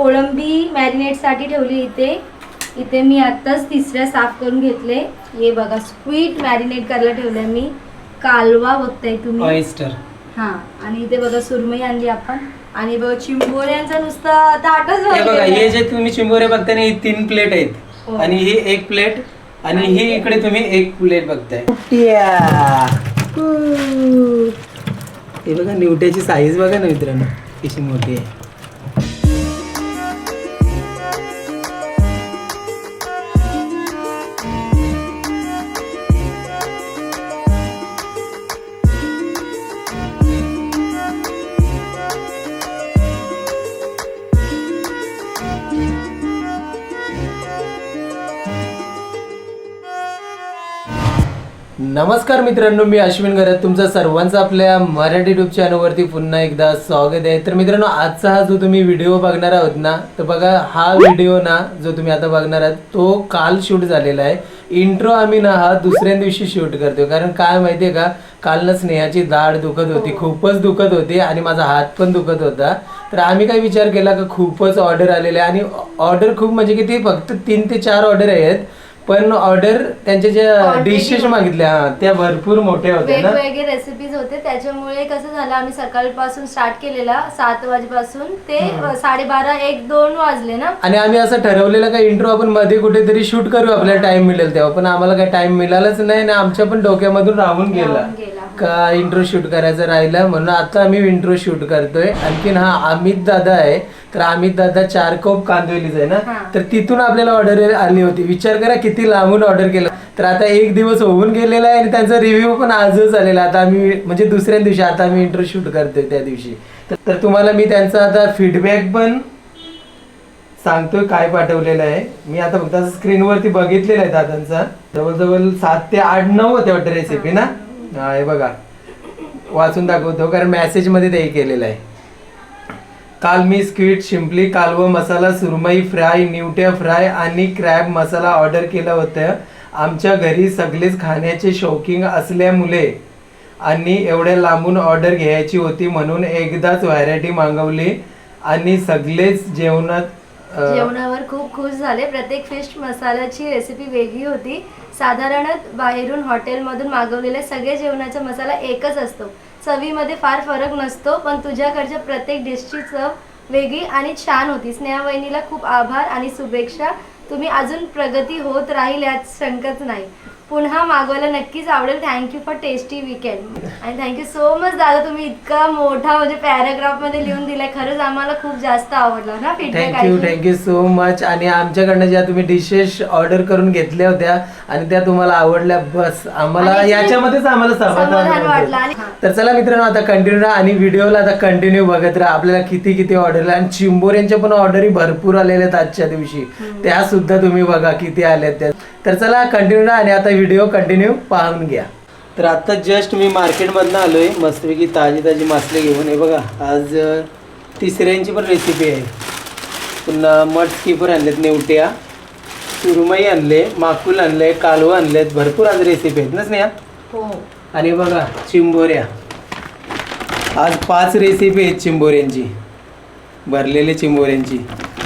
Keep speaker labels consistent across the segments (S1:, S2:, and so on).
S1: कोळंबी मॅरिनेटसाठी ठेवली इथे. इथे मी आत्ताच तिसऱ्या साफ करून घेतले. हे बघा स्वीट मॅरिनेट करायला ठेवलंय मी. कालवा बघताय तुम्ही.
S2: ऑइस्टर.
S1: हा आणि इथे बघा सुरमई आणली आपण. आणि बघा चिंबोऱ्यांचा नुसता ताटच
S2: हे बघा हे. जे तुम्ही चिंबोरे बघताय ना ही तीन प्लेट आहेत.
S1: हो.
S2: आणि ही एक प्लेट आणि ही इकडे तुम्ही एक प्लेट बघताय. हे बघा निवट्याची साईज बघा ना मित्रांनो कशी मोठी आहे. नमस्कार मित्रांनो मी अश्विन गरज तुमचं सर्वांचं आपल्या मराठी ट्यूब चॅनलवरती पुन्हा एकदा स्वागत आहे. तर मित्रांनो आजचा हा जो तुम्ही व्हिडिओ बघणार आहोत ना तर बघा हा व्हिडिओ ना जो तुम्ही आता बघणार आहात तो काल शूट झालेला आहे. इंट्रो आम्ही ना हा दुसऱ्या दिवशी शूट करतो कारण काय माहितीये का कालनं स्नेहाची दाढ दुखत होती खूपच दुखत होती आणि माझा हात पण दुखत होता. तर आम्ही काय विचार केला का खूपच ऑर्डर आलेले आणि ऑर्डर खूप म्हणजे किती फक्त तीन ते चार ऑर्डर आहेत. पण ऑर्डर त्यांच्या ज्या
S1: Quantity
S2: डिशेस मागितल्या हा, त्या भरपूर मोठ्या होत्या ना?
S1: वेगवेगळे रेसिपीज होते. त्याच्यामुळे कसं झालं आम्ही सकाळपासून स्टार्ट केलेला सात वाजेपासून ते अ, साडेबारा एक दोन वाजले ना?
S2: आणि आम्ही असं ठरवलेलं का इंट्रो आपण मध्ये कुठेतरी शूट करू आपल्याला टाइम मिळेल तेव्हा. पण आम्हाला काही टाइम मिळालाच नाही आणि आमच्या पण डोक्यामधून राहून गेला
S1: राहून गेला.
S2: का इंट्रो शूट करायचं राहिलं? म्हणून आता आम्ही इंट्रो शूट करतोय. आणखीन हा अमित दादा आहे. तर अमित दादा चार कोप कांदिवलीच आहे ना. तर तिथून आपल्याला ऑर्डर आली होती. विचार करा किती लांबून ऑर्डर केलं. तर आता एक दिवस होऊन गेलेला आहे आणि त्यांचा रिव्ह्यू पण आजच आलेला आता आम्ही म्हणजे दुसऱ्या दिवशी आता आम्ही इंट्रो शूट करतोय त्या दिवशी. तर- तुम्हाला मी त्यांचा आता फीडबॅक पण सांगतोय काय पाठवलेलं आहे. मी आता फक्त स्क्रीनवरती बघितलेलं आहे दादांचा. जवळजवळ सात ते आठ नऊ होते वाटतं रेसिपी ना? हा बघा. वाचून दाखवतो कारण मेसेजमध्ये ते केलेलं आहे. काल मी स्क्वीड शिंपली कालवा मसाला सुरमई फ्राय निवट्या फ्राय आणि क्रॅब मसाला ऑर्डर केलं होतं. आमच्या घरी सगळेच खाण्याचे शौकिंग असल्यामुळे आणि एवढ्या लांबून ऑर्डर घ्यायची होती म्हणून एकदाच व्हरायटी मागवली आणि सगळेच जेवणात
S1: जेवणावर खूप खुश झाले. प्रत्येक फिश मसाल्याची रेसिपी वेगळी होती. साधारणत बाहेरून हॉटेलमधून मागवलेले सगळे जेवणाचा मसाला एकच असतो. चवीमध्ये फार फरक नसतो पण तुझ्याकडच्या प्रत्येक डिशची चव वेगळी आणि छान होती. स्नेहा वहिनीला खूप आभार आणि शुभेच्छा. तुम्ही अजून प्रगती होत राहील यात शंकाच नाही. पुन्हा मागवायला नक्कीच आवडेल. Thank you for tasty weekend आणि थँक्यू सो मच दादा. तुम्ही इतका मोठा म्हणजे पॅराग्राफमध्ये लिहून दिलाय. खरंच आम्हाला खूप जास्त आवडला ना feedback
S2: thank you thank you so much आणि आमच्याकडनं ज्या तुम्ही डिशेस ऑर्डर करून घेतल्या होत्या आणि त्या तुम्हाला आवडल्या बस आम्हाला
S1: आणि
S2: याच्यामध्येच आम्हाला
S1: समाधान
S2: समाधान
S1: वाटलं. आणि.
S2: तर चला मित्रांनो आता कंटिन्यू राहा आणि व्हिडिओला आता कंटिन्यू बघत राहा. आपल्याला किती किती ऑर्डर आणि चिंबोऱ्यांच्या पण ऑर्डरी भरपूर आलेल्या आहेत आजच्या दिवशी. त्या सुद्धा तुम्ही बघा किती आल्यात त्या. तर चला कंटिन्यू राहा आणि आता व्हिडिओ कंटिन्यू पाहून घ्या. तर आता जस्ट मी मार्केटमधनं आलोय मस्तपैकी ताजी ताजी मासले घेऊन. हे बघा आज तिसऱ्यांची पण रेसिपी आहे. पुन्हा मठ स्कीपर आणलेत नेवट्या. सुरमई आणले माकुल आणले कालवं आणलेत. भरपूर आज रेसिपी आहेत ना स्नेहा?
S1: हो.
S2: आणि बघा चिंबोऱ्या. आज पाच रेसिपी आहेत चिंबोऱ्यांची. भरलेली चिंबोऱ्यांची.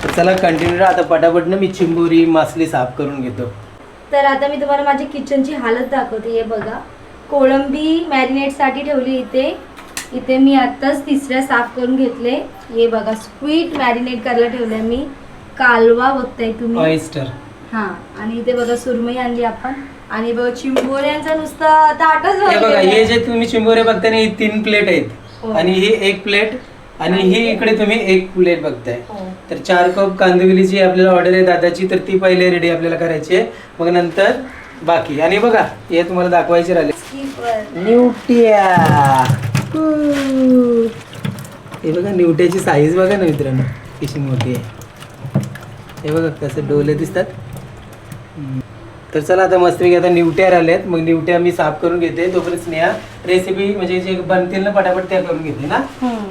S2: तर चला कंटिन्यू आता पटापटनं मी चिंबोरी मासली साफ करून घेतो.
S1: तर आता मी तुम्हाला माझ्या किचनची हालत दाखवते. हे बघा. कोळंबी मॅरिनेटसाठी ठेवली इथे. इथे मी आत्ताच तिसऱ्या साफ करून घेतले. हे बघा स्वीट मॅरिनेट करायला ठेवलंय मी. कालवा बघताय तुम्ही.
S2: ऑइस्टर
S1: हा आणि इथे बघा सुरमई आणली आपण. आणि बघा चिंबोऱ्यांचा नुसता ताटच
S2: हे बघा हे. जे तुम्ही चिंबोरे बघताय ना ही तीन प्लेट आहेत.
S1: हो.
S2: आणि ही एक प्लेट आणि ही इकडे तुम्ही एक प्लेट बघताय.
S1: हो.
S2: तर चार कप कांदिवलीची आपल्याला ऑर्डर आहे दादाची तर ती पहिले रेडी आपल्याला करायची आहे. मग नंतर बाकी. आणि बघा हे तुम्हाला दाखवायचे राहिले. निवट्या हे बघा निवट्याची साईज बघा ना मित्रांनो. कशी मोठी आहे. हे बघा कसं डोले दिसतात. हम्म. तर चला आता मस्तपैकी आता निवट्या राहिल्यात मग निवट्या मी साफ करून घेते. तोपर्यंत स्नेहा रेसिपी म्हणजे जे बनतील ना पटापट त्या करून घेते ना.
S1: हम्म.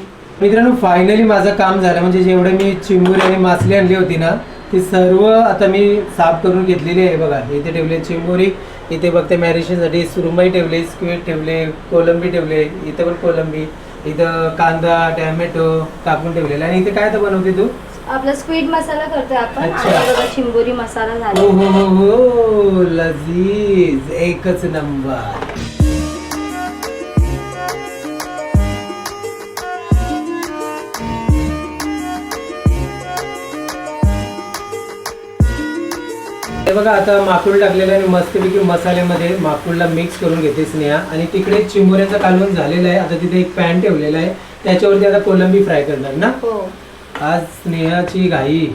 S2: मित्रांनो फायनली माझं काम झालं. म्हणजे जेवढे मी चिंबुरी आणि मासली आणली होती ना ती सर्व आता मी साफ करून घेतलेली आहे. बघा इथे ठेवले चिंबोरी इथे बघते मॅरिनेशनसाठी सुरमई ठेवले स्क्वीड ठेवले कोलंबी ठेवले इथे पण कोलंबी इथं कांदा टॅमॅटो कापून ठेवलेला. आणि इथे काय तर बनवते तू?
S1: आपला स्वीट मसाला करतोय आपण. बघा चिंबोरी मसाला
S2: हो
S1: झाला
S2: हो हो हो लजीज एकच नंबर. हे बघा आता माकुळ टाकलेलं आहे आणि मस्तपैकी मसाल्यामध्ये माकुळला मिक्स करून घेते स्नेहा. आणि तिकडे चिंबोऱ्याचं कालवण झालेलं आहे. आता तिथे एक पॅन ठेवलेला आहे. त्याच्यावरती आता कोलंबी फ्राय करणार ना?
S1: हो.
S2: आज स्नेहाची घाई.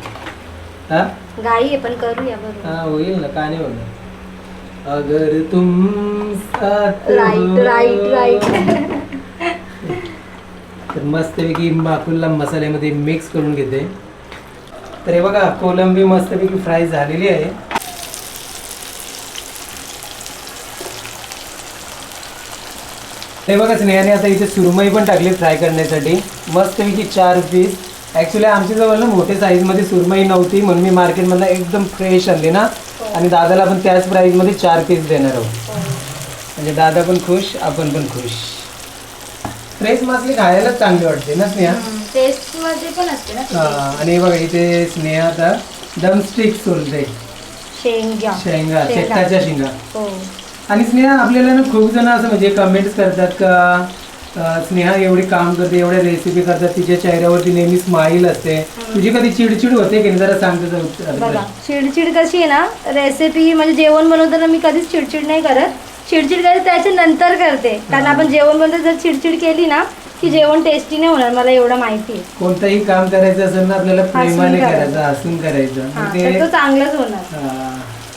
S2: हा?
S1: आहे पण करूया बरोबर
S2: हा होईल ना का नाही होणार? अगर तुम साथ
S1: राईट
S2: हो.
S1: राईट राईट
S2: तर मस्तपैकी माकुलला मसाल्यामध्ये मिक्स करून घेते. तर हे बघा कोलंबी मस्तपैकी फ्राय झालेली आहे. हे बघा स्नेहाने आता इथे सुरमई पण टाकली फ्राय करण्यासाठी. मस्तपैकी चार पीस. ॲक्च्युली आमच्या जवळ ना मोठे साईजमध्ये सुरमई नव्हती म्हणून मी मार्केटमधला एकदम फ्रेश आणली ना. आणि दादाला पण त्याच प्राईजमध्ये चार पीस देणार आहोत. म्हणजे दादा पण खुश आपण पण खुश. फ्रेश मासली खायलाच चांगली वाटते ना स्नेहा?
S1: टेस्टमध्ये पण असते ना
S2: हा,
S1: ती.
S2: आणि हे बघा इथे स्नेहा आता दम स्टिक सोलते.
S1: शेंगा.
S2: शेंगा
S1: शेंगा.
S2: शेंगा.
S1: हो.
S2: आणि स्नेहा आपल्याला ना खूप जण असं म्हणजे कमेंट्स करतात का स्नेहा एवढी काम करते एवढ्या रेसिपी करतात तिच्या चेहऱ्यावरती नेहमी स्माईल असते तुझी कधी चिडचिड होते की नाही? जरा
S1: बघा चिडचिड कशी आहे ना रेसिपी म्हणजे जेवण बनवताना मी कधीच चिडचिड नाही करत चिडचिड करते त्याच्या नंतर करते कारण. आपण जेवण बनवतो जर चिडचिड केली ना की जेवण टेस्टी नाही होणार मला एवढं माहिती आहे
S2: कोणतंही काम करायचं असेल ना आपल्याला प्रेमाने
S1: करायचं.
S2: करायचं हसून करायचं
S1: हा,
S2: मग
S1: तर
S2: ते
S1: तो चांगलाच होणार
S2: हा.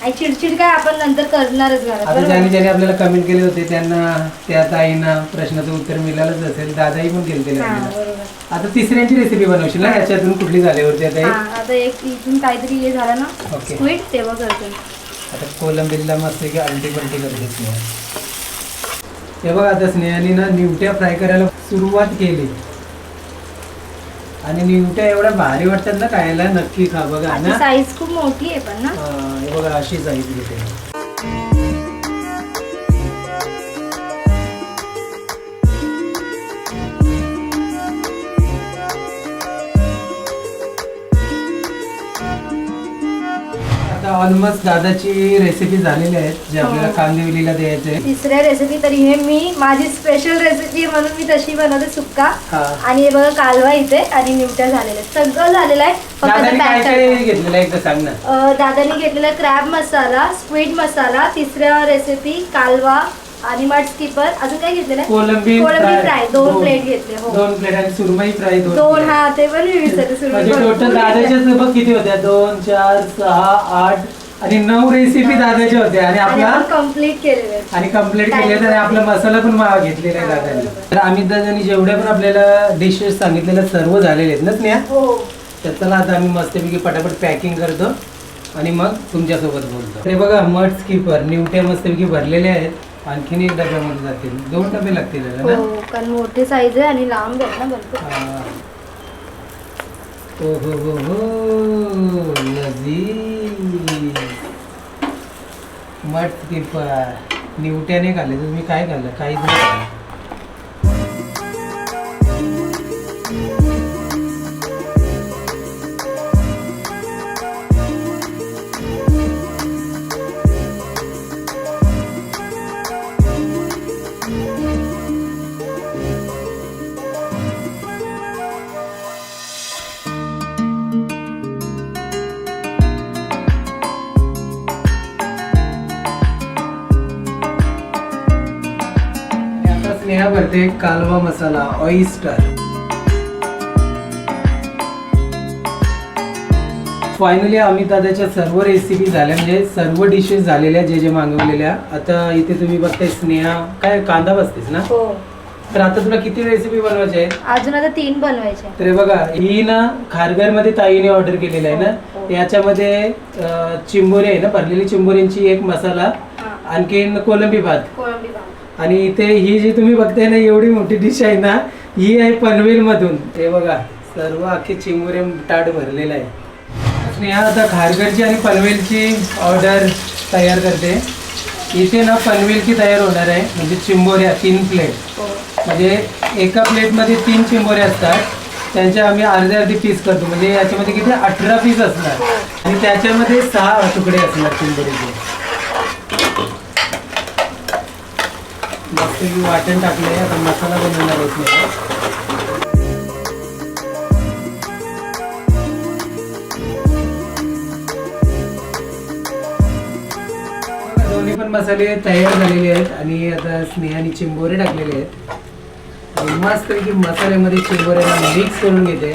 S1: आणि चिडचिड काय आपण नंतर करणारच घरात
S2: आता
S1: बरोबर?
S2: ज्याने ज्याने आपल्याला कमेंट केले होते त्यांना त्या ताईंना प्रश्नाचं उत्तर मिळालंच असेल दादाही पण केले
S1: हा बरोबर.
S2: आता तिसऱ्यांची रेसिपी बनवशील ना याच्यातून कुठली झाल्यावरती आता
S1: हा
S2: एक?
S1: आता एक इथून काहीतरी हे झालं ना
S2: ओके.
S1: स्वीट तेव्हा करते.
S2: आता कोलंबीला मस्त की आलटी पलटी करते स्नेहा हे बघा आता स्नेहाने ना निवट्या फ्राय करायला सुरुवात केली. आणि निवट्या एवढ्या भारी वाटतात ना खायला नक्की खा. बघा ना.
S1: साईज खूप मोठी आहे पण ना.
S2: हे बघा अशी साईज घेते. ऑलमोस्ट दादाची रेसिपी झालेली आहेत जे आपल्याला
S1: हो.
S2: कांदिवलीला द्यायचे
S1: तिसऱ्या रेसिपी तरी हे मी माझी स्पेशल रेसिपी म्हणून मी तशी बनवते सुक्का
S2: हा
S1: आणि हे बघा कालवा इथे आणि निमट्या आहेत. सगळं झालेलं आहे फक्त
S2: दादाने काय काय. घेतलेलं आहे एकदा सांग ना
S1: अं, दादानी घेतलेला क्रॅब मसाला स्क्विड मसाला तिसऱ्या रेसिपी कालवा आणि मट स्किपर अजून काय घेतलेलं?
S2: कोलंबी
S1: कोळंबी
S2: fry.
S1: फ्राय. दोन प्लेट घेतले हो.
S2: दोन प्लेट आणि सुरमई फ्राय दोन
S1: दोन. हा ते पण मी विसरले सुरमई
S2: म्हणजे
S1: भरपूर
S2: टोटल
S1: घेतल्या.
S2: दादाच्या सोबत किती होत्या. दोन चार सहा आठ आणि नऊ रेसिपी दादाच्या होत्या. आणि
S1: आणि
S2: आपला
S1: कंप्लीट केलेले. आहेत.
S2: आणि कंप्लीट केले तर आपला मसाला पण घेतलेला आहे दादाने. तर आम्ही दादानी जेवढ्या पण आपल्याला डिशेस सांगितलेल्या सर्व झालेले आहेत ना स्नेहा?
S1: हो.
S2: तर चला आता आम्ही मस्तपैकी पटापट पॅकिंग करतो आणि मग तुमच्यासोबत बोलतो. हे बघा मठ स्किपर निवट्या मस्तपैकी भरलेले आहेत. आणखीन एक डब्यामध्ये जातील. दोन डबे लागतील याला ना?
S1: हो कारण मोठे साईज आहे आणि लांब आहे ना भरपूर.
S2: हा. ओ हो हो हो लजीज. मठ स्किपर निवट्याने खाल्ले तुम्ही काय खाल्लं? काहीच नाही खाल्लं. भरते कालवा मसाला ऑइस्टर फायनली आम्ही दादाच्या सर्व रेसिपी झाल्या म्हणजे सर्व डिशेस झालेल्या जे जे मागवलेल्या. आता इथे तुम्ही बघताय स्नेहा काय कांदा बसतेस ना?
S1: हो.
S2: तर आता तुला किती रेसिपी बनवायच्या आहेत?
S1: अजून आता तीन बनवायचे
S2: तर हे बघा ही ना खारघरमध्ये ताईने ऑर्डर केलेलं आहे
S1: हो.
S2: ना याच्यामध्ये अं, चिंबोरी आहे ना? भरलेली चिंबोरींची एक मसाला
S1: हा.
S2: आणखीन कोलंबी भात. आणि इथे ही जी तुम्ही बघताय ना एवढी मोठी डिश आहे ना ही आहे पनवेल मधून हे बघा सर्व अख्खे चिंबोरे ताट भरलेलं आहे. स्नेहा आता खारघरची आणि पनवेलची ऑर्डर तयार करते. इथे ना पनवेलची तयार होणार आहे म्हणजे चिंबोऱ्या तीन प्लेट
S1: हो.
S2: म्हणजे एका प्लेटमध्ये तीन चिंबोऱ्या असतात. त्यांचे आम्ही अर्धे अर्धे पीस करतो. म्हणजे याच्यामध्ये किती? अठरा पीस असणार. आणि त्याच्यामध्ये सहा तुकडे असणार चिंबोरीचे. मस्त वाटण टाकले आता मसाला बनवणार आहोत मी. दोन्ही पण मसाले तयार झालेले आहेत आणि आता स्नेहाने चिंबोरे टाकलेले आहेत. आणि की मसाल्यामध्ये चिंबोऱ्याला मिक्स करून घेते.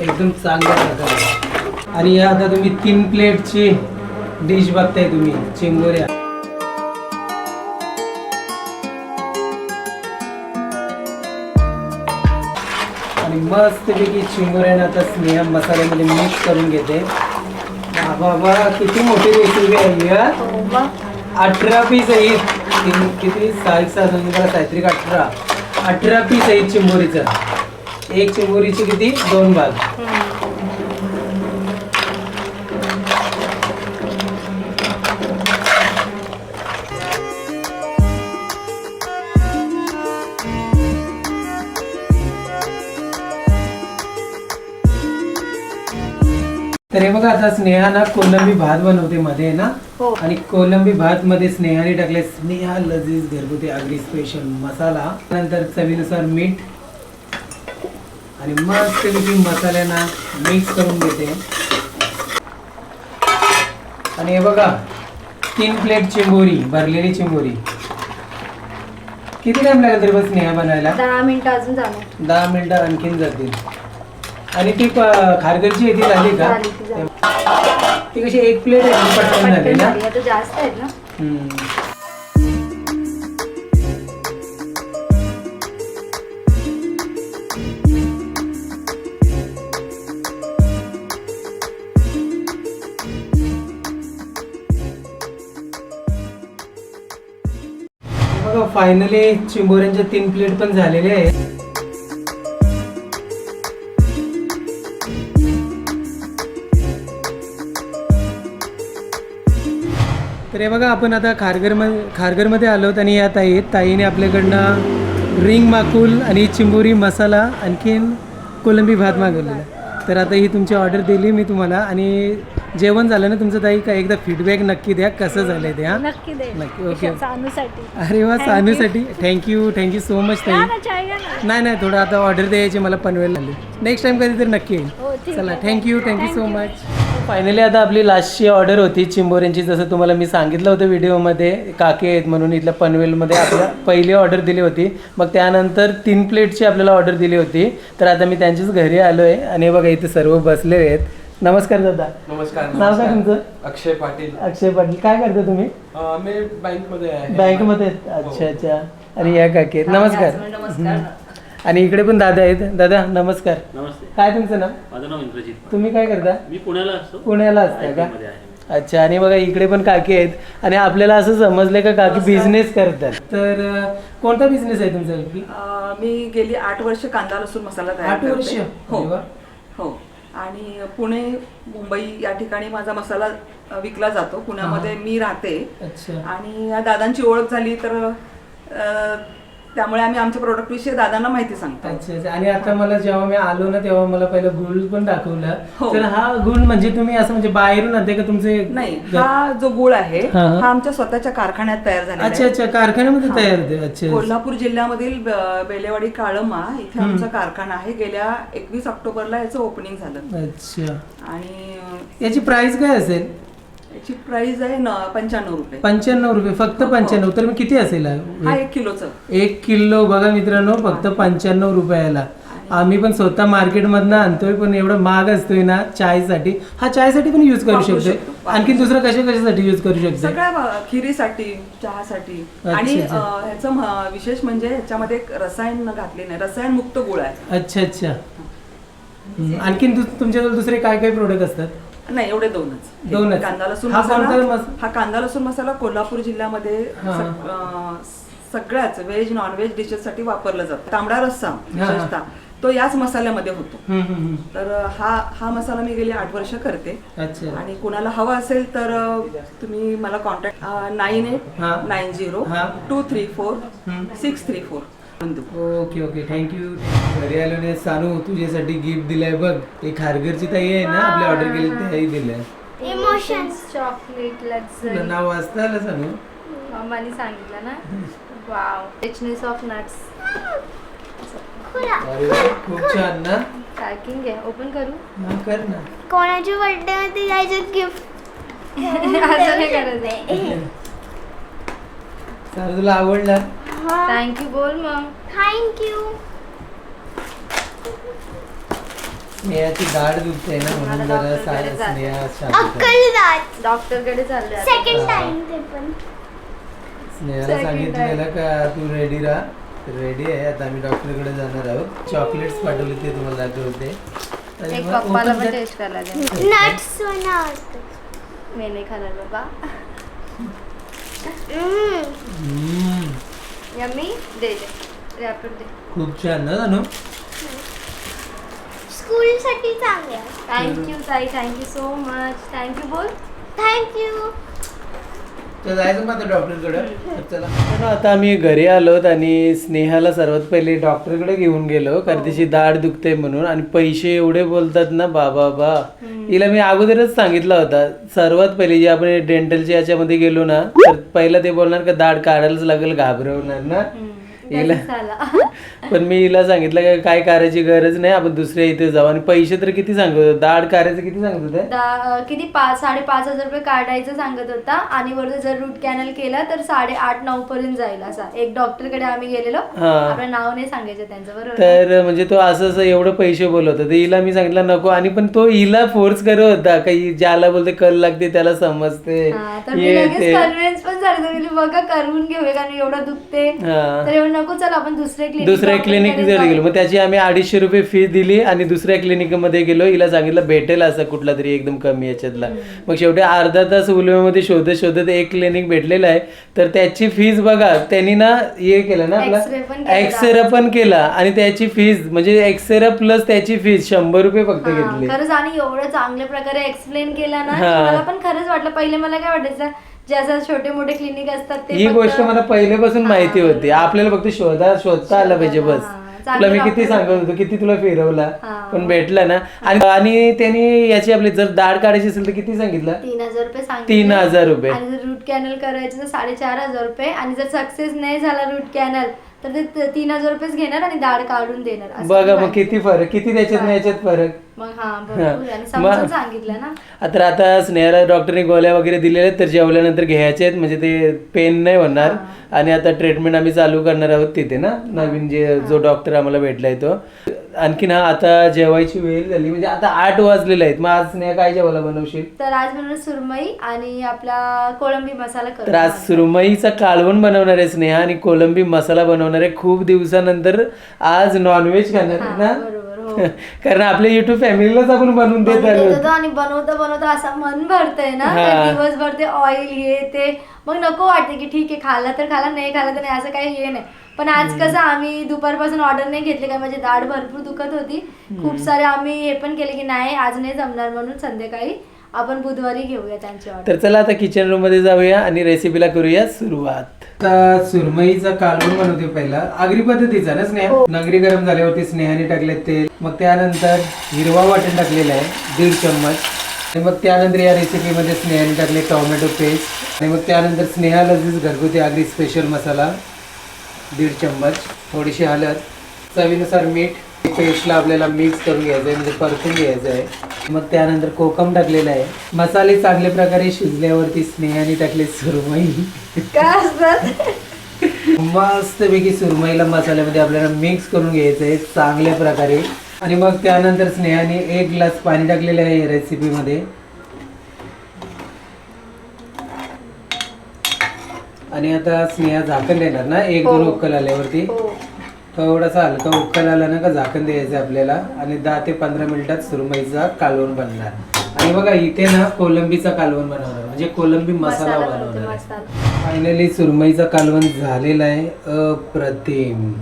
S2: एकदम चांगल्या प्रकारे आणि या आता तुम्ही तीन प्लेटची डिश बघताय तुम्ही चिंबोऱ्या. मस्तपैकी चिंबोऱ्यानं आता स्नेहा मसाल्यामध्ये मिक्स करून घेते. बाबा किती मोठी रेसिपी आहे ही, अठरा पीस आहेत किती सहा एक सहा दोन बारा सायत्रिक अठरा. अठरा पीस आहेत चिंबोरीचं. एक चिंबोरीची किती? दोन भाग. हे बघा आता स्नेहा ना कोलंबी भात बनवते मध्ये ना?
S1: हो.
S2: आणि कोलंबी भात मध्ये स्नेहाने टाकले. स्नेहा लजीज घरगुती आगरी स्पेशल मसाला. नंतर चवीनुसार मीठ. आणि मस्त मसाल्यांना मिक्स करून घेते. आणि हे बघा तीन प्लेट चिंबोरी भरलेली चिंबोरी. किती टाइम लागेल तरी बस स्नेहा बनायला?
S1: दहा मिनिटं अजून जाणार.
S2: दहा मिनिटं आणखीन जातील. आणि ती खारघरची येथे झाली का
S1: झाली ती झाली.
S2: ती कशी एक प्लेट आहे पटकन झाली
S1: पटकन
S2: ना
S1: झाली आता जास्त आहेत ना
S2: हम्म. बघा फायनली चिंबोऱ्यांच्या तीन प्लेट पण झालेले आहेत तर हे बघा आपण आता खारघरमध्ये खारघरमध्ये आलो आहोत आणि या ताई. ताईने आपल्याकडनं रिंग माकुल आणि चिंबोरी मसाला आणखीन कोलंबी भात मागवलेला. तर आता ही तुमची ऑर्डर दिली मी तुम्हाला आणि जेवण झालं ना तुमचं ताई का एकदा फीडबॅक नक्की द्या कसं झालंय ते हा?
S3: नक्की दे.
S2: नक्की ओके अरे वा सानूसाठी. Thank you thank you so much ताई. नाही नाही थोडं आता ऑर्डर द्यायची मला पनवेल आली. नेक्स्ट टाइम कधीतरी नक्की येईल.
S3: हो
S2: चला thank you thank you so much finally आता आपली लास्टची ऑर्डर होती चिंबोऱ्यांची जसं तुम्हाला मी सांगितलं होतं व्हिडिओमध्ये काके आहेत म्हणून इथल्या पनवेलमध्ये आपल्या पहिली ऑर्डर दिली होती. मग त्यानंतर तीन प्लेटची आपल्याला ऑर्डर दिली होती. तर आता मी त्यांच्याच घरी आलो आहे आणि हे बघा इथे सर्व बसले आहेत. नमस्कार दादा.
S4: नमस्कार
S2: नाव काय तुमचं?
S4: अक्षय पाटील.
S2: अक्षय पाटील. काय करता तुम्ही?
S4: अं, मी बँकमध्ये आहे.
S2: बँकमध्ये आहेत? अच्छा अच्छा. आणि या काकी आहेत. नमस्कार. आणि इकडे पण दादा आहेत. दादा नमस्कार.
S5: नमस्ते.
S2: काय तुमचं नाव?
S5: माझं नाव इंद्रजित
S2: तुम्ही काय करता?
S5: मी पुण्याला असतो.
S2: पुण्याला असता का?
S5: मध्ये आहे
S2: अच्छा आणि बघा इकडे पण काकी आहेत. आणि आपल्याला असं समजलं का काकी बिझनेस करतात? तर अं, कोणता बिझनेस आहे तुमचा काकी?
S6: अं, मी गेली आठ वर्ष कांदा लसूण मसाला तयार
S2: आठ वर्ष?
S6: करते. हो.
S2: अरे वा.
S6: हो. आणि पुणे मुंबई या ठिकाणी माझा मसाला अं, विकला जातो. पुण्यामध्ये मी राहते.
S2: अच्छा.
S6: आणि या दादांची ओळख झाली तर अं, त्यामुळे आम्ही आमच्या प्रोडक्ट विषयी दादांना माहिती सांगतो.
S2: अच्छा अच्छा. आणि आता मला जेव्हा मी आलो ना तेव्हा मला पहिलं गुळ पण दाखवला.
S6: हो.
S2: तर हा गुळ म्हणजे तुम्ही असं म्हणजे बाहेरून आणते का तुमचे
S6: नाही हा जो गुळ आहे
S2: हा, हा.
S6: हा आमच्या स्वतःच्या कारखान्यात तयार झालेला
S2: अच्छा
S6: आहे.
S2: अच्छा कारखान्यामध्ये तयार होते अच्छा
S6: कोल्हापूर जिल्ह्यामधील ब- बेलेवाडी काळमा इथे आमचा कारखाना आहे. गेल्या एकवीस ऑक्टोबरला याचं ओपनिंग झालं.
S2: अच्छा.
S6: आणि अं,
S2: याची प्राइस काय असेल?
S6: याची प्राइस आहे न पंच्याण्णव रुपये.
S2: पंच्याण्णव रुपये फक्त पंच्याण्णव. तर मग किती असेल? हा?
S6: हा एक किलोचं.
S2: एक किलो बघा मित्रांनो फक्त पंच्याण्णव रुपयाला. आम्ही पण स्वतः मार्केटमधनं आणतोय पण एवढं महाग असतोय ना चायसाठी. हा चायसाठी पण यूज करू
S6: वापरू
S2: शकतो
S6: शकतो.
S2: आणखी दुसरं कशा कशासाठी यूज करू शकतो
S6: सगळ्या खिरीसाठी चहासाठी.
S2: अच्छा,
S6: आणि
S2: अच्छा.
S6: ह्याचं म- विशेष म्हणजे ह्याच्यामध्ये एक रसायन घातले नाही. रसायन मुक्त गुळ आहे.
S2: अच्छा अच्छा. हम्म. आणखीन दु- तुमच्याजवळ दुसरे काय काय प्रोडक्ट असतात?
S6: नाही एवढे दोनच कांदा लसूण
S2: हा कोणता
S6: मसाला
S2: मस-
S6: हा कांदा लसूण मसाला कोल्हापूर जिल्ह्यामध्ये
S2: हा.
S6: सग- अं, सगळ्याच व्हेज नॉनव्हेज डिशेस साठी वापरला जातो तांबडा रस्सा. विशेषतः तो याच मसाल्यामध्ये होतो
S2: हम्म, हम्म, हम्म.
S6: तर हा हा मसाला मी गेली आठ वर्ष करते
S2: अच्छा
S6: आणि कोणाला हवा असेल तर अ, तुम्ही मला कॉन्टॅक्ट नाईन एट
S2: हा.
S6: नाईन झिरो
S2: हा.
S6: Two three four
S2: hmm.
S6: Six three four
S2: okay okay thank you घरी आल्याने सानू तुझ्यासाठी गिफ्ट दिलंय बघ. एक हारगरची ताई आहे ना आपली ऑर्डर केली त्याही दिलंय.
S3: इमोशन्स
S1: चॉकलेट
S2: तुला
S1: लक्झरी
S2: नाव वाचता आलं सानू?
S1: मम्मानी सांगितलं ना? वाव रिचनेस ऑफ नट्स
S2: अरे वा, खूप छान ना.
S1: पॅकिंग आहे ओपन करू?
S2: हा कर ना.
S3: कोणाच्या बर्थडे मध्ये द्यायचं गिफ्ट
S1: असं नाही करायचं
S2: सानू तुला आवडला?
S1: थँक्यू बोल मग.
S3: थँक्यू
S2: स्नेहाची दाढ दुखते ना म्हणून
S1: मला
S2: जरा
S1: डॉक्टरकडे
S2: सा-
S1: जायचं.
S2: स्नेहा शांत आहे.
S3: अक्कलदात
S1: डॉक्टरकडे चालले आता.
S3: सेकंड
S2: हा.
S3: टाइम ते पण.
S2: स्नेहाला
S1: Second
S2: सांगितलेलं का तू रेडी राहा. रेडी आहे. आता आम्ही डॉक्टरकडे जाणार आहोत. चॉकलेट्स पाठवले ते तुम्हाला दाखवते. आणि
S1: एक
S2: मग
S1: पप्पाला
S2: open
S1: पण
S2: कर.
S1: टेस्ट करायला दे.
S3: नट्स बनवतो
S1: मी नाही खाणार बाबा.
S2: हम्म,
S1: यम्मी दे दे. रॅपर दे.
S2: खूप छान ना जाणू
S3: स्कूल साठी चांगले
S1: थँक्यू ताई. Thank you so much thank you बोल.
S3: थँक्यू
S2: तर जायचं मग आता डॉक्टरकडे. तर चला. तर आता आम्ही घरी आलोत आणि स्नेहाला सर्वात पहिले डॉक्टरकडे घेऊन गेलो कारण तिची दाढ दुखते म्हणून. आणि पैसे एवढे बोलतात ना बाबा बा हिला मी अगोदरच सांगितलं होता. सर्वात पहिले जे आपण डेंटलच्या याच्यामध्ये गेलो ना तर पहिला ते बोलणार का दाढ काढायलाच लागेल घाबरवणार ना. हिला पण मी हिला सांगितलं का काय करायची गरज नाही आपण दुसऱ्या इथे जाऊ. आणि पैसे तर किती सांगत होते? दाढ काढायचं किती सांगत होते?
S1: दा- किती? पाच साडेपाच हजार रुपये काढायचं सांगत होता. आणि वरती जर रूट कॅनल केला तर साडे आठ नऊ पर्यंत जाईल असा. एक डॉक्टरकडे आम्ही गेलेलो.
S2: हा.
S1: आपलं नाव नाही सांगायचं त्यांचं बरोबर ना?
S2: तर म्हणजे तो असं असं एवढं पैसे बोलत होता. हिला मी सांगितलं नको. आणि पण तो हिला फोर्स करत होता. काही ज्याला बोलते कल लागते त्याला समजते.
S1: हा, तर मी
S2: ये
S1: लगेच
S2: ते.
S1: कन्व्हिन्स पण झाले बघा करून घेऊया कारण एवढं दुखते
S2: हा.
S1: तर एवढं नको चल आपण दुसरे क्लिनिक
S2: दुसऱ्या क्लिनिक जरी गेलो मग त्याची आम्ही अडीचशे रुपये फी दिली आणि दुसऱ्या clinic मध्ये गेलो. हिला सांगितलं भेटेल असं कुठला तरी एकदम कमी याच्यातला. मग शेवटी अर्धा तास उलव्यामध्ये शोधत शोधत एक क्लिनिक भेटलेलं आहे. तर त्याची फीज बघा त्यांनी ना हे केलं ना
S1: X-ray पण
S2: आपला
S1: केला.
S2: एक्सरे पण केला आणि त्याची फीज म्हणजे एक्सरे प्लस त्याची फीज शंभर रुपये फक्त घेतली.
S1: खरंच आणि एवढं चांगल्या प्रकारे एक्सप्लेन केलं ना की
S2: हा.
S1: मला पण खरंच वाटलं. पहिले मला काय वाटायचं जे असं छोटे मोठे क्लिनिक असतात ते
S2: ही
S1: फक्त-
S2: गोष्ट मला पहिल्यापासून माहिती होती. आपल्याला फक्त शोधा शोधता आला पाहिजे बस. तुला मी किती सांगत होतो किती तुला फिरवला. पण भेटला ना. आणि आणि त्यांनी याची आपली जर दाढ काढायची असेल तर किती सांगितलं?
S1: तीन हजार रुपये सांगितले.
S2: तीन हजार रुपये.
S1: आणि जर रूट कॅनल करायचं तर साडेचार हजार रुपये. आणि जर सक्सेस नाही झाला रूट कॅनल तर ते तीन हजार रुपयेच घेणार आणि दाढ काढून देणार. असं
S2: बघा मग. किती फरक किती त्याच्यात आणि याच्यात फरक?
S1: मग हा आणि
S2: मग-
S1: सांगितलं ना.
S2: आता आता स्नेहाला डॉक्टरने गोळ्या वगैरे दिलेल्या आहेत तर जेवल्यानंतर घ्यायचे आहेत म्हणजे ते पेन नाही होणार. आणि आता ट्रीटमेंट आम्ही चालू करणार आहोत तिथे ना नवीन जे जो डॉक्टर आम्हाला भेटलाय तो. आणखीन हा आता जेवायची वेळ झाली म्हणजे आता आठ वाजलेले आहेत. मग आज स्नेहा काय जेवायला बनवशील?
S1: तर आज बनवणार सुरमई आणि आपला कोळंबी मसाला करू
S2: तर आज सुरमईचा कालवण बनवणार आहे स्नेहा आणि कोलंबी मसाला बनवणार आहे. खूप दिवसानंतर आज नॉनव्हेज खाणार आहे ना?
S1: बरोबर.
S2: कारण आपल्या युट्यूब फॅमिलीलाच आपण बनवून देत
S1: बनवत
S2: आहोत.
S1: होतो आणि बनवता बनवता असं मन भरतंय ना
S2: हा.
S1: तर दिवसभर ते ऑइल हे ते मग नको वाटते की ठीक आहे खाल्ला तर खाला नाही खाला तर नाही असं काही हे नाही. पण आज कसं आम्ही दुपारपासून ऑर्डर नाही घेतली काय माझी दाढ भरपूर दुखत होती. खूप सारे आम्ही हे पण केले की नाही आज नाही जमणार म्हणून संध्याकाळी आपण बुधवारी घेऊया त्यांची ऑर्डर
S2: तर चला आता किचन रूममध्ये जाऊया आणि रेसिपीला करूया सुरुवात. आता सुरमईचा कालवण बनवते पहिला. आगरी पद्धतीचा ना स्नेहा? नगरी गरम झाल्यावरती स्नेहाने टाकले तेल मग त्यानंतर हिरवा वाटण टाकलेला आहे दीड चम्मच. आणि मग त्यानंतर या रेसिपीमध्ये स्नेहाने टाकले टोमॅटो पेस्ट आणि मग त्यानंतर स्नेहा लजीज घरगुती आगरी स्पेशल मसाला दीड चम्मच थोडीशी हळद चवीनुसार मीठ पेस्टला आपल्याला मिक्स करून घ्यायचं आहे म्हणजे परतून घ्यायचं आहे मग त्यानंतर कोकम टाकलेला आहे. मसाले चांगल्या प्रकारे शिजल्यावरती स्नेहाने टाकले सुरमई.
S1: काय असतात
S2: मस्तपैकी सुरमईला मसाल्यामध्ये आपल्याला मिक्स करून घ्यायचं आहे चांगल्या प्रकारे. आणि मग त्यानंतर स्नेहाने एक ग्लास पाणी टाकलेलं आहे या रेसिपीमध्ये आणि आता स्नेहा झाकण देणार ना एक दोन उकल आल्यावरती?
S1: हो.
S2: थोडासा हलका उकल आला ना का झाकण द्यायचं आपल्याला आणि दहा ते पंधरा मिनिटात सुरमईचा कालवण बनणार. आणि बघा इथे ना कोलंबीचा कालवण बनवणार म्हणजे कोलंबी मसाला बनवणार आहे. फायनली सुरमईचा कालवण झालेला आहे अप्रतिम.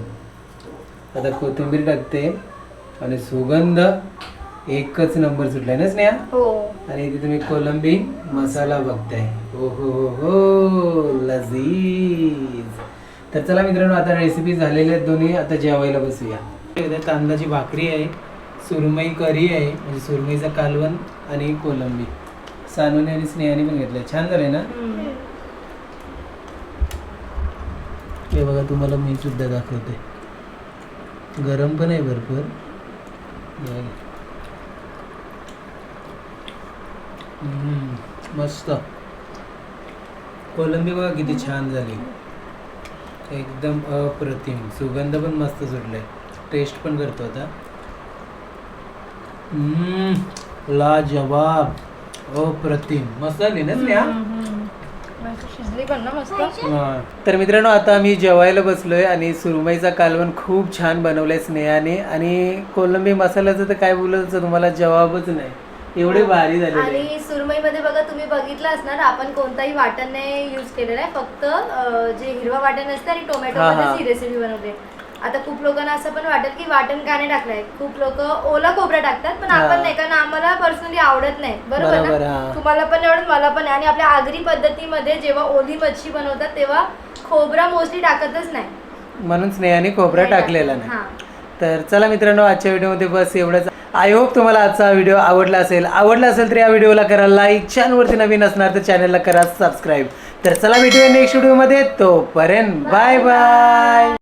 S2: आता कोथिंबीर टाकते आणि सुगंध एकच नंबर सुटलाय ना स्नेहा?
S1: हो.
S2: आणि इथे तुम्ही कोलंबी मसाला बघताय. हो हो हो हो लजीज. तर चला मित्रांनो आता रेसिपी झालेल्या आहेत दोन्ही. आता जेवायला बसूया तांदळाची भाकरी आहे सुरमई करी आहे म्हणजे सुरमईचा कालवण आणि कोलंबी. सानूने आणि स्नेहाने पण घेतलंय. छान झालंय ना? हे बघा तुम्हाला मी सुद्धा दाखवते. गरम पण आहे भरपूर. मस्त. कोलंबी बघा किती छान झाली. एकदम अप्रतिम. सुगंध पण मस्त सुटलाय. टेस्ट पण करतो आता. लाजवाब. अप्रतिम. मस्त झाली ना स्नेहा. तर मित्रांनो आता आम्ही जेवायला बसलोय आणि सुरमईचा कालवण खूप छान बनवलाय स्नेहाने. आणि कोलंबी मसाल्याचं तर काय बोलायचं तुम्हाला जवाबच नाही. एवढे भारी झालेले
S1: आणि सुरमईमध्ये बघा तुम्ही बघितलं असणार आपण कोणताही वाटण नाही यूज केलेलं आहे फक्त अं, जे हिरवा वाटण असतं आणि टोमॅटो
S2: हा, हा.
S1: ही रेसिपी बनवली आता खूप लोकांना असं पण वाटेल की वाटण का नाही टाकलंय खूप लोक ओला खोबरा टाकतात पण
S2: हा.
S1: आपण नाही कारण आम्हाला पर्सनली आवडत नाही बरोबर
S2: बरोबर,
S1: ना. तुम्हाला पण आवडत मला पण नाही आणि आपल्या आगरी पद्धतीमध्ये जेव्हा ओली मच्छी बनवतात तेव्हा खोबरा मोस्टली टाकतच नाही
S2: म्हणून स्नेहाने खोबरा
S1: नाही
S2: टाकलेला
S1: टाकत.
S2: नाही
S1: हा.
S2: तर चला मित्रांनो आजच्या व्हिडिओमध्ये बस एवढंच आय होप तुम्हाला आजचा व्हिडिओ आवडला असेल. आवडला असेल तर या व्हिडिओला करा लाईक चॅनलवरती नवीन असणार तर चॅनलला करा सबस्क्राईब तर चला भेटूया नेक्स्ट व्हिडिओमध्ये तोपर्यंत बाय बाय